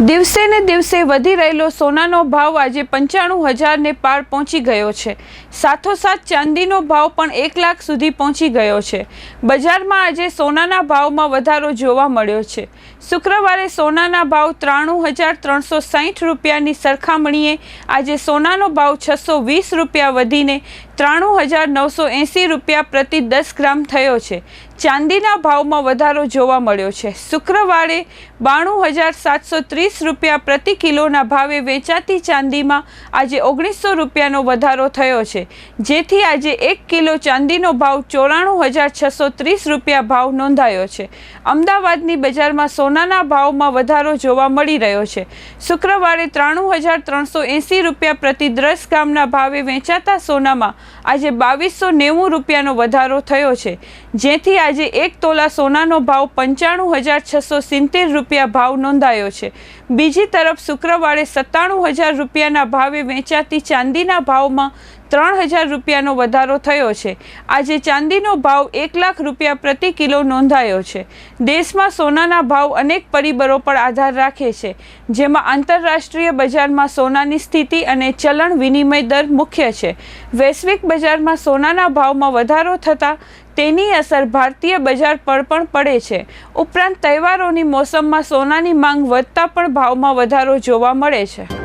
દિવસે ને દિવસે વધી રહેલો સોનાનો ભાવ આજે પંચાણું હજારને પાર પહોંચી ગયો છે. સાથોસાથ ચાંદીનો ભાવ પણ એક લાખ સુધી પહોંચી ગયો છે. બજારમાં આજે સોનાના ભાવમાં વધારો જોવા મળ્યો છે. શુક્રવારે સોનાના ભાવ ત્રાણું હજાર ત્રણસો સાહીઠ રૂપિયાની સરખામણીએ આજે સોનાનો ભાવ છસો વીસ રૂપિયા વધીને ત્રાણું હજાર નવસો એંસી રૂપિયા પ્રતિ દસ ગ્રામ થયો છે. ચાંદીના ભાવમાં વધારો જોવા મળ્યો છે. શુક્રવારે બાણું હજાર સાતસો ત્રીસ રૂપિયા પ્રતિ કિલોના ભાવે વેચાતી ચાંદીમાં આજે ઓગણીસો રૂપિયાનો વધારો થયો છે. જેથી આજે એક કિલો ચાંદીનો ભાવ ચોરાણું હજાર છસો ત્રીસ રૂપિયા ભાવ નોંધાયો છે. અમદાવાદની બજારમાં સોનાના ભાવમાં વધારો જોવા મળી રહ્યો છે. શુક્રવારે ત્રાણું હજાર ત્રણસો એંસી રૂપિયા પ્રતિ દસ ગ્રામના ભાવે વેચાતા સોનામાં આજે બાવીસો નેવું રૂપિયાનો વધારો થયો છે. જેથી આજે એક તોલા સોનાનો ભાવ પંચાણું હજાર છસો સિત્તેર રૂપિયા ભાવ નોંધાયો છે. બીજી તરફ શુક્રવારે સત્તાણું હજાર રૂપિયાના ભાવે વેચાતી ચાંદીના ભાવમાં ત્રણ હજાર રૂપિયાનો વધારો થયો છે. આજે ચાંદીનો ભાવ એક લાખ રૂપિયા પ્રતિ કિલો નોંધાયો છે. દેશમાં સોનાના ભાવ અનેક પરિબળો પર આધાર રાખે છે. જેમાં આંતરરાષ્ટ્રીય બજારમાં સોનાની સ્થિતિ અને ચલણ વિનિમય દર મુખ્ય છે. વૈશ્વિક બજારમાં સોનાના ભાવમાં વધારો થતાં તેની અસર ભારતીય બજાર પર પણ પડે છે. ઉપરાંત તહેવારોની મોસમમાં સોનાની માંગ વધતા પણ ભાવમાં વધારો જોવા મળે છે.